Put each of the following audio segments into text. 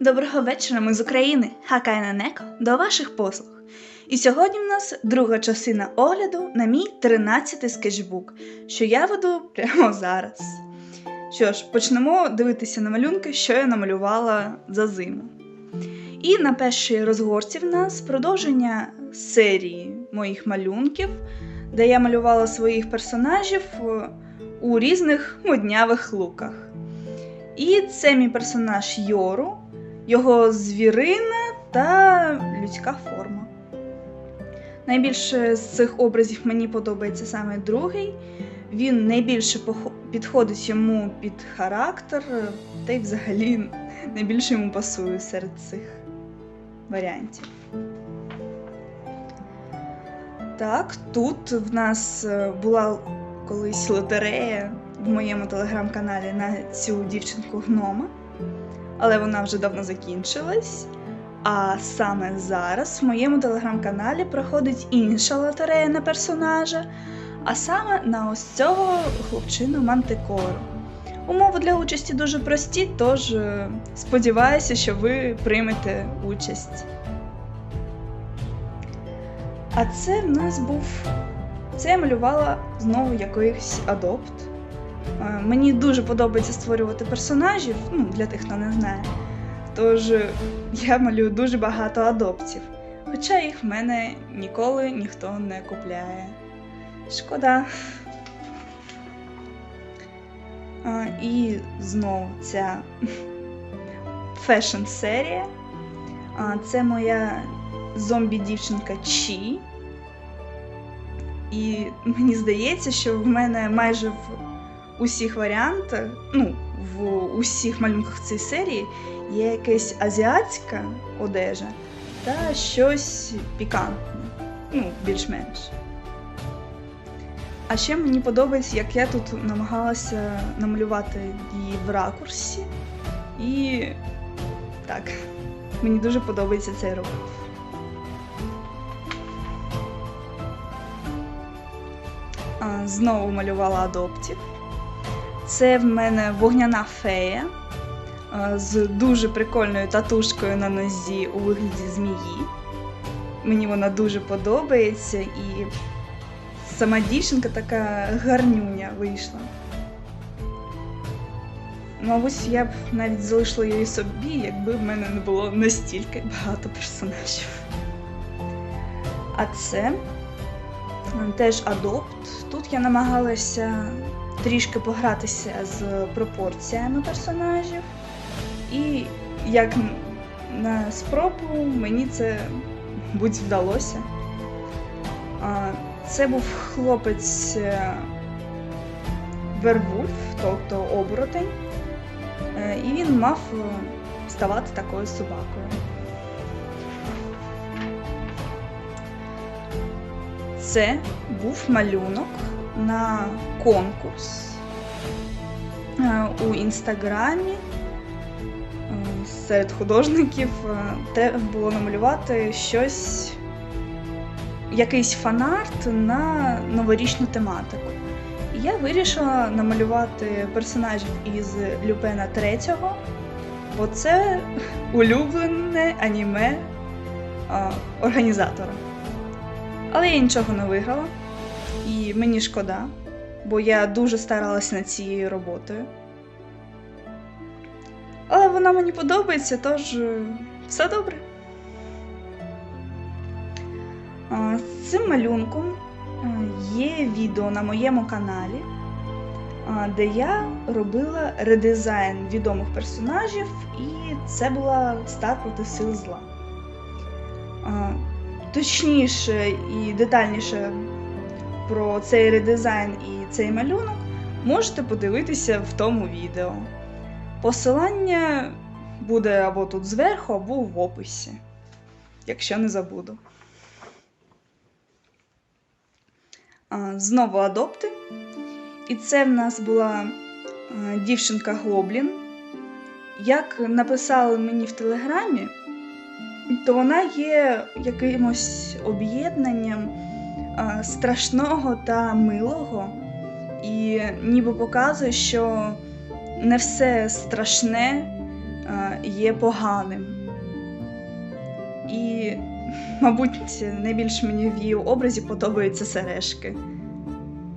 Доброго вечора, ми з України, Хакайна Неко, до ваших послуг. І сьогодні в нас друга частина огляду на мій 13-й скетчбук, що я веду прямо зараз. Що ж, почнемо дивитися на малюнки, що я намалювала за зиму. І на першій розгорці в нас продовження серії моїх малюнків, де я малювала своїх персонажів у різних моднявих луках. І це мій персонаж Йору, його звірина та людська форма. Найбільше з цих образів мені подобається саме другий. Він найбільше підходить йому під характер, та й взагалі найбільше йому пасує серед цих варіантів. Так, тут в нас е, була колись лотерея в моєму телеграм-каналі на цю дівчинку гнома, але вона вже давно закінчилась. А саме зараз в моєму телеграм-каналі проходить інша лотерея на персонажа, а саме на ось цього хлопчину Мантикору. Умови для участі дуже прості, тож е, сподіваюся, що ви приймете участь. А це в нас був. Це я малювала знову якийсь адопт. Е, Мені дуже подобається створювати персонажів, ну, для тих, хто не знає. Тож е, я малюю дуже багато адоптів. Хоча їх в мене ніколи ніхто не купляє. Шкода. А, і знову ця фешн серія. А, це моя зомбі-дівчинка Чі. І мені здається, що в мене майже в усіх варіантах, ну, в усіх малюнках цієї серії є якась азіатська одежа та щось пікантне. Ну, більш-менш. А ще мені подобається, як я тут намагалася намалювати її в ракурсі. І так, мені дуже подобається цей рух. Знову малювала адоптів. Це в мене вогняна фея з дуже прикольною татушкою на нозі у вигляді змії. Мені вона дуже подобається і сама дівчинка така гарнюня вийшла. Мабуть, я б навіть залишила її собі, якби в мене не було настільки багато персонажів. А це е, теж адопт. Тут я намагалася трішки погратися з пропорціями персонажів. І як на спробу мені це будь вдалося. Це був хлопець е, Вервульф, тобто оборотень, Е, і він мав е, ставати такою собакою. Це був малюнок на конкурс е, у інстаграмі е, серед художників. е, Треба було намалювати щось, якийсь фанарт на новорічну тематику. І я вирішила намалювати персонажів із Люпена третього, бо це улюблене аніме організатора. Але я нічого не виграла, і мені шкода, бо я дуже старалася над цією роботою. Але вона мені подобається, тож е, все добре. З цим малюнком е, є відео на моєму каналі, де я робила редизайн відомих персонажів, і це була стар проти сил зла. Точніше і детальніше про цей редизайн і цей малюнок можете подивитися в тому відео. Посилання буде або тут зверху, або в описі, якщо не забуду. Знову адопти. І це в нас була дівчинка Гоблін. Як написали мені в телеграмі, то вона є якимось об'єднанням страшного та милого, і ніби показує, що не все страшне є поганим. І, мабуть, найбільш мені в її образі подобаються сережки.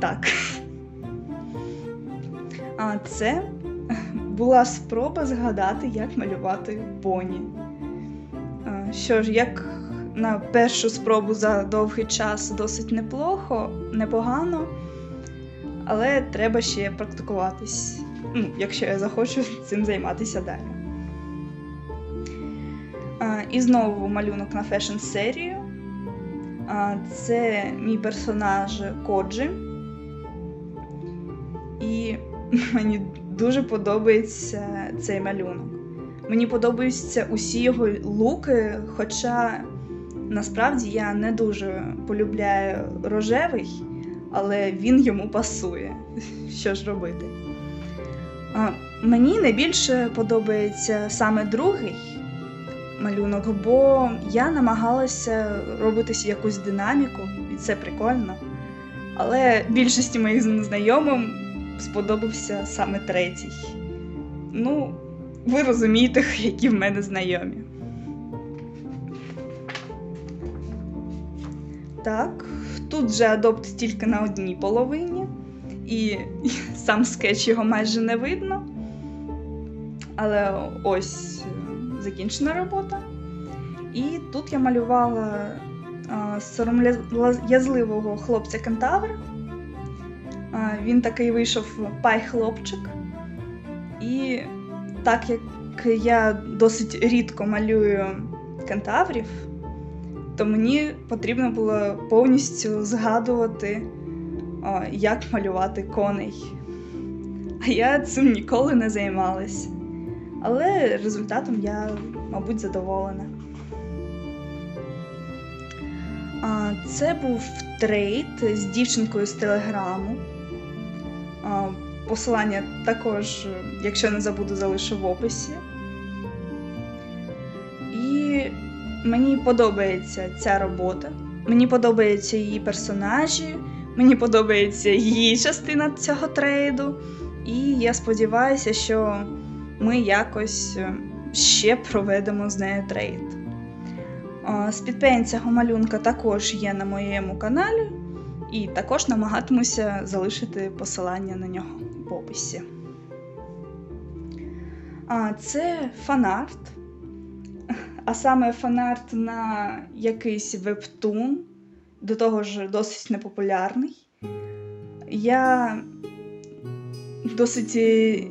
Так. А це була спроба згадати, як малювати поні. Е, Що ж, як на першу спробу за довгий час досить неплохо, непогано, але треба ще практикуватись, ну, якщо я захочу цим займатися далі. І знову малюнок на фешн серію. Це мій персонаж Коджі. І мені дуже подобається цей малюнок. Мені подобаються усі його луки, хоча насправді я не дуже полюбляю рожевий, але він йому пасує. Що ж робити? А, Мені найбільше подобається саме другий малюнок, бо я намагалася робити якусь динаміку, і це прикольно. Але більшості моїх знайомим сподобався саме третій. Ну, ви розумієте, які в мене знайомі. Так, тут же адопт тільки на одній половині, і сам скетч його майже не видно. Але ось е, закінчена робота. І тут я малювала сором'язливого хлопця кентавра. Він такий вийшов пай-хлопчик. І так як я досить рідко малюю кентаврів, то мені потрібно було повністю згадувати, як малювати коней. А я цим ніколи не займалась. Але результатом я, мабуть, задоволена. Це був трейд з дівчинкою з телеграму. Посилання також, якщо не забуду, залишу в описі. Мені подобається ця робота. Мені подобаються її персонажі, мені подобається її частина цього трейду. І я сподіваюся, що ми якось ще проведемо з нею трейд. Спідпейн цього малюнка також є на моєму каналі, і також намагатимуся залишити посилання на нього в описі. Це фанарт, а саме фанарт на якийсь вебтун, до того ж досить непопулярний. Я досить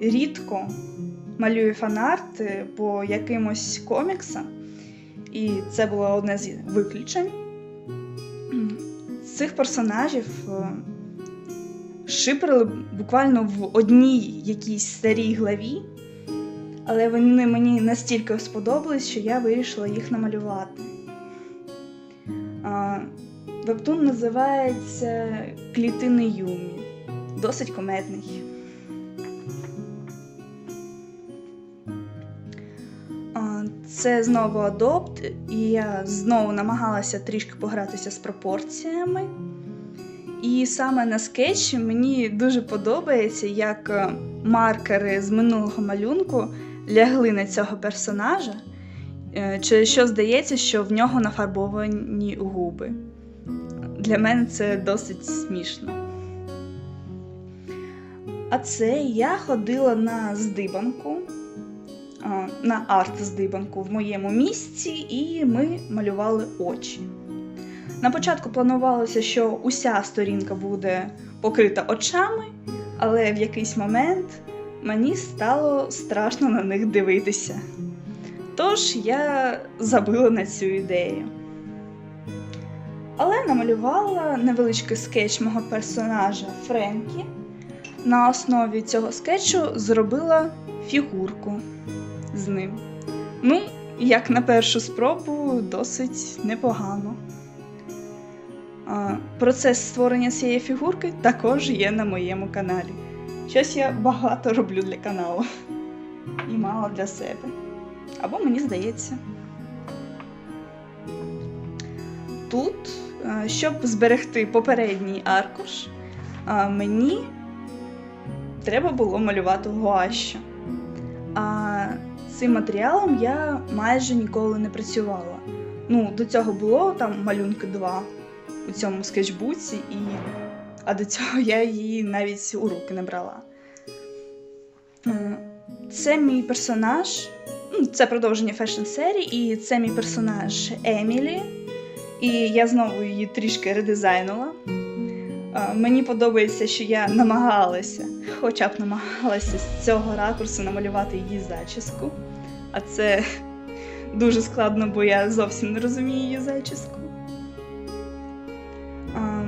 рідко малюю фанарти по якимось коміксам. І це було одне з виключень. Цих персонажів шиперили буквально в одній якійсь старій главі, але вони мені настільки сподобались, що я вирішила їх намалювати. Вебтун називається Клітини Юмі. Досить кометний. Це знову адопт, і я знову намагалася трішки погратися з пропорціями. І саме на скетчі мені дуже подобається, як маркери з минулого малюнку лягли на цього персонажа, через що здається, що в нього нафарбовані губи. Для мене це досить смішно. А це я ходила на здибанку на арт-здибанку в моєму місці, і ми малювали очі. На початку планувалося, що уся сторінка буде покрита очами, але в якийсь момент мені стало страшно на них дивитися. Тож я забила на цю ідею. Але намалювала невеличкий скетч мого персонажа Френкі. На основі цього скетчу зробила фігурку з ним. Ну, як на першу спробу, досить непогано. Процес створення цієї фігурки також є на моєму каналі. Щось я багато роблю для каналу і мало для себе. Або мені здається. Тут, щоб зберегти попередній аркуш, мені треба було малювати гуащо. А цим матеріалом я майже ніколи не працювала. Ну, до цього було там малюнки два у цьому скетчбуці, і... а до цього я її навіть у руки не брала. Е, Це мій персонаж, ну, це продовження фешн-серії, і це мій персонаж Емілі. І я знову її трішки редизайнула. Е, Мені подобається, що я намагалася, хоча б намагалася з цього ракурсу намалювати її зачіску. А це дуже складно, бо я зовсім не розумію її зачіску.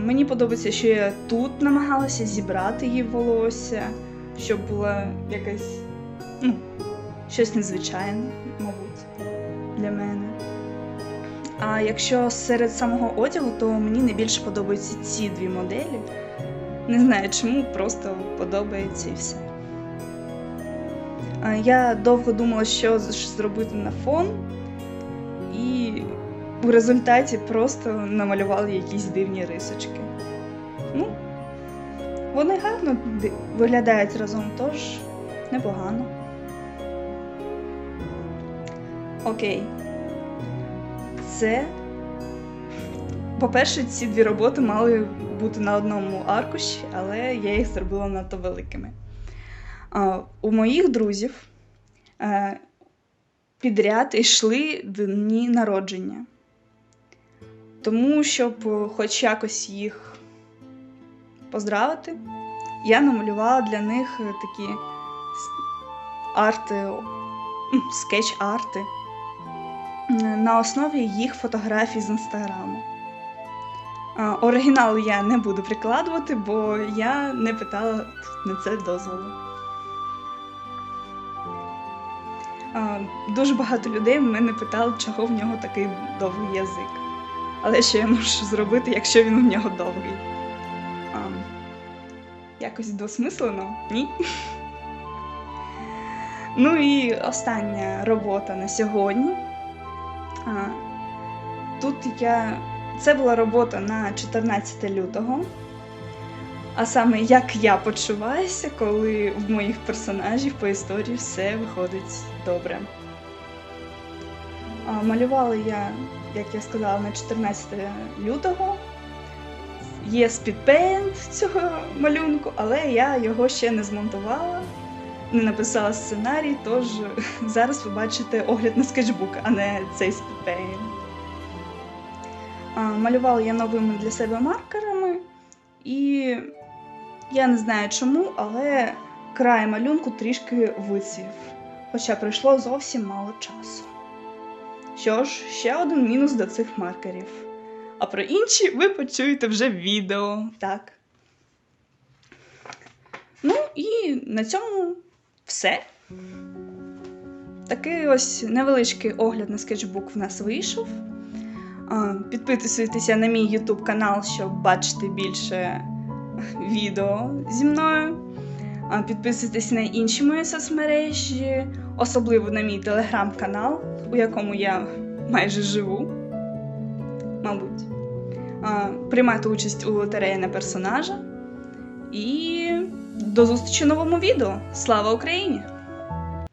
Мені подобається, що я тут намагалася зібрати її волосся, щоб було якесь ну, щось незвичайне, мабуть, для мене. А якщо серед самого одягу, то мені найбільше подобаються ці дві моделі. Не знаю чому, просто подобається і все. Я довго думала, що зробити на фон, і в результаті просто намалювала якісь дивні рисочки. Ну, вони гарно виглядають разом, тож непогано. Окей. Це. По-перше, ці дві роботи мали бути на одному аркуші, але я їх зробила надто великими. У моїх друзів е, підряд йшли дні народження. Тому, щоб е, хоч якось їх поздравити, я намалювала для них е, такі арти, скетч-арти на основі їх фотографій з інстаграму. Оригінал я не буду прикладувати, бо я не питала на це дозволу. Дуже багато людей в мене питали, чого в нього такий довгий язик. Але що я можу зробити, якщо він у нього довгий? А, Якось двосмислено? Ні? Ну і остання робота на сьогодні. А, Тут я. Це була робота на 14 лютого. А саме як я почуваюся, коли в моїх персонажів по історії все виходить добре. А, Малювала я, як я сказала, на 14 лютого. Є спідпейнт цього малюнку, але я його ще не змонтувала, не написала сценарій, тож зараз ви бачите огляд на скетчбук, а не цей спідпейнт. Малювала я новими для себе маркерами, і я не знаю чому, але край малюнку трішки вицвів, хоча пройшло зовсім мало часу. Що ж, ще один мінус до цих маркерів. А про інші ви почуєте вже в відео. Так. Ну і на цьому все. Такий ось невеличкий огляд на скетчбук в нас вийшов. Підписуйтеся на мій YouTube канал, щоб бачити більше відео зі мною. Підписуйтесь на інші мої соцмережі, особливо на мій телеграм-канал, у якому я майже живу. Мабуть. приймати участь у лотереї на персонажа. І до зустрічі в новому відео. Слава Україні!